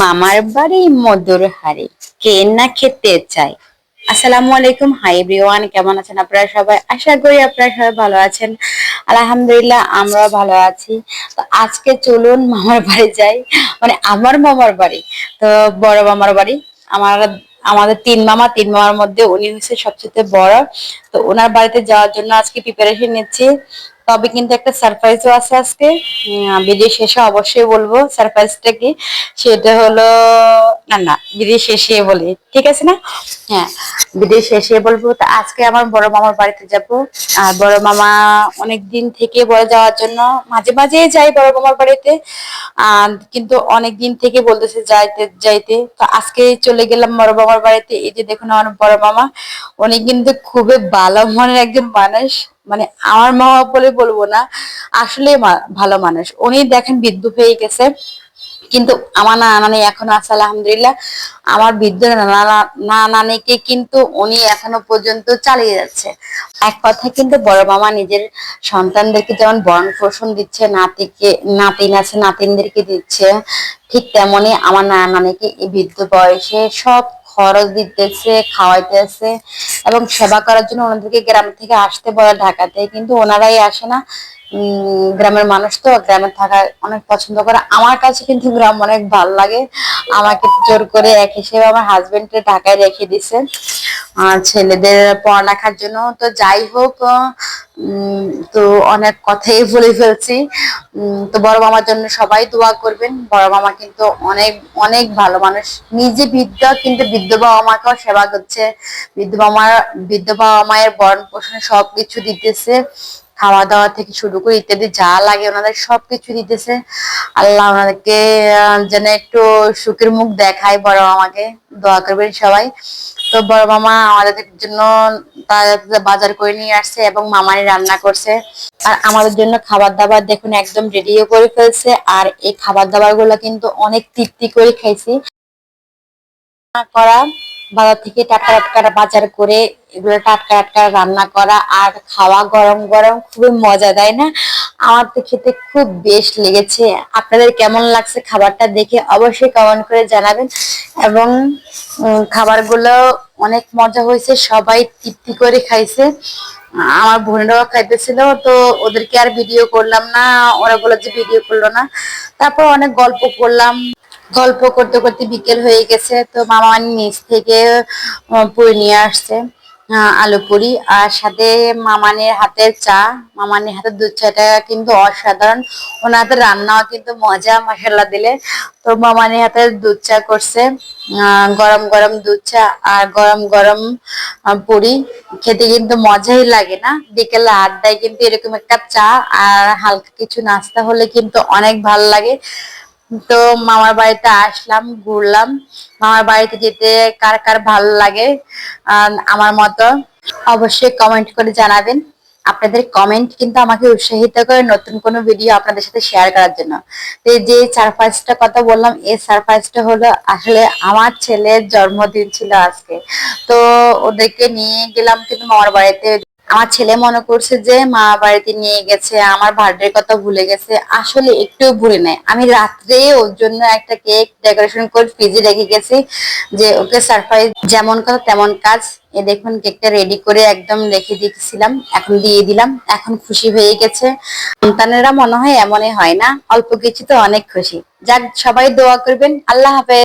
মামার বাড়ি মধুর হাড়ি। কে না খেতে চায়? আসসালামু আলাইকুম। হাই এভরিওয়ান কেমন আছেন আপনারা সবাই? আশা করি আপনারা সবাই ভালো আছেন। আলহামদুলিল্লাহ আমরা ভালো আছি। তো আজকে চলুন মামার বাড়ি যাই। মানে আমার মামার বাড়ি, তো বড় মামার বাড়ি। আমার, আমাদের তিন মামা, তিন মামার মধ্যে উনি হচ্ছে সবচেয়ে বড়। তো ওনার বাড়িতে যাওয়ার জন্য আজকে প্রিপারেশন নিচ্ছি। তবে কিন্তু একটা সারপ্রাইজও আছে আজকে। ভিডিও শেষে অবশ্যই বলব সারপ্রাইজটা কি? সেটা হলো, না না ভিডিও শেষে বলি, ঠিক আছে না? হ্যাঁ ভিডিও শেষে বলব। তো আজকে আমার বড় মামার বাড়িতে যাব। আর বড় মামা অনেক দিন থেকে বড় যাওয়ার জন্য মাঝে মাঝে যাই বড় মামার বাড়িতে। কিন্তু অনেক দিন থেকে বলতেছে যাইতে যাইতে। তো আজকে চলে গেলাম বড় মামার বাড়িতে। এই যে দেখুন আমার বড় মামা, উনি কিন্তু খুবই ভালো মনের একজন মানুষ। মানে আমার মামা বলে বলব না আসলে ভালো মানুষ। উনি দেখেন বিদ্যুৎ হয়ে গেছে, কিন্তু আমার না নানি এখনও আছে, আলহামদুলিল্লাহ। আমার বৃদ্ধ না নানিকে কিন্তু উনি এখনও পর্যন্ত চালিয়ে যাচ্ছে। এক কথা কিন্তু বড় মামা নিজের সন্তানদেরকে যেমন বরণ পোষণ দিচ্ছে, নাতিকে, নাতিন আছে, নাতিনদেরকে দিচ্ছে, ঠিক তেমনি আমার নানা নানিকে এই বৃদ্ধ বয়সে সব খরচ দিতেছে, খাওয়াইতেছে এবং সেবা করার জন্য ওনাদেরকে গ্রাম থেকে আসতে বলে ঢাকাতে। কিন্তু ওনারাই আসে না। গ্রামের মানুষ তো গ্রামে থাকা অনেক পছন্দ করে। আমার কাছে কিন্তু গ্রাম অনেক ভালো লাগে। আমাকে জোর করে এক হিসেবে আমার হাজবেন্ডকে ঢাকায় রেখে দিছে। ছেলেদের পড়ালেখার জন্য। তো যাই হোক তো অনেক কথাই বলে ফেলছি। তো বড় মামার জন্য সবাই দোয়া করবেন। বড় মামা কিন্তু অনেক অনেক ভালো মানুষ। নিজে বৃদ্ধ, কিন্তু বৃদ্ধ বাবা মাকেও সেবা করছে। বৃদ্ধ বাবা বৃদ্ধ বাবা মায়ের বরণ পোষণ সবকিছু দিতেছে। খাওয়া দাওয়া থেকে শুরু করে ইত্যাদি যা লাগে ওনাদের সবকিছু দিতেছে। আল্লাহ ওনাদেরকে যেন একটু সুখের মুখ দেখায় বড় মামাকে। দোয়া করবেন সবাই। তো বড় মামা আমাদের জন্য বাজার করে নিয়ে আসছে এবং মামাই রান্না করছে। আর আমাদের জন্য খাবার দাবার দেখুন একদম রেডিও করে ফেলছে। আর এই খাবার দাবারগুলো কিন্তু অনেক তৃপ্তি করে খাইছি। করা বাজার থেকে টাটকা টাটকা বাজার করে এগুলো টাটকা টাটকা রান্না করা আর খাওয়া গরম গরম খুবই মজা দেয় না? আমার তো খেতে খুব বেশ লেগেছে। আপনাদের কেমন লাগছে খাবারটা দেখে অবশ্যই কমেন্ট করে জানাবেন। এবং খাবারগুলো অনেক মজা হয়েছে, সবাই তৃপ্তি করে খাইছে। আমার বোনেরাও খাইতেছিল, তো ওদেরকে আর ভিডিও করলাম না, ওরা বলে যে ভিডিও করল না। তারপর অনেক গল্প করলাম। গল্প করতে করতে বিকেল হয়ে গেছে, তো মামা নিচ থেকে পুরি নিয়ে আসছে আলু পুরি। আর সাথে মামানের হাতের চা, মামানের হাতের দুধ চাটা কিন্তু অসাধারণ। ওনার হাতের রান্নাও কিন্তু মজা মশলা দিলে। তো মামানের হাতে দুধ চা করছে গরম গরম দুধ চা আর গরম গরম পুরি। খেতে কিন্তু মজাই লাগে না। বিকেলে আড্ডায় কিন্তু এরকম একটা চা আর হালকা কিছু নাস্তা হলে কিন্তু অনেক ভালো লাগে। তো মামার বাড়িতে আসলাম, ঘুরলাম। মামার বাড়িতে যেতে কার কার ভালো লাগে আমার মতো অবশ্যই কমেন্ট করে জানাবেন। আপনাদের কমেন্ট কিন্তু আমাকে উৎসাহিত করে নতুন কোনো ভিডিও আপনাদের সাথে শেয়ার করার জন্য। তো যে সারপ্রাইজটা কথা বললাম, এই সারপ্রাইজটা হলো আসলে আমার ছেলের জন্মদিন ছিল আজকে। তো ওদেরকে নিয়ে গেলাম কিন্তু মামার বাড়িতে। আমার ছেলে মনে করছে যে মা বাড়িতে নিয়ে গেছে, আমার বার্থডের কথা ভুলে গেছে, আসলে একটু ভুলে নেয় আমি রাত্রে ওর জন্য একটা কেক ডেকোরেশন করে ফ্রিজে রেখে গেছি, যে ওকে সারপ্রাইজ যেমন কথা তেমন কাজ। এ দেখুন কেকটা রেডি করে একদম রেখে দিয়েছিলাম, এখন দিয়ে দিলাম, এখন খুশি হয়ে গেছে। সন্তানেরা মনে হয় এমনই হয় না, অল্প কিছু তো অনেক খুশি। যাক, সবাই দোয়া করবেন, আল্লাহ হাফেজ।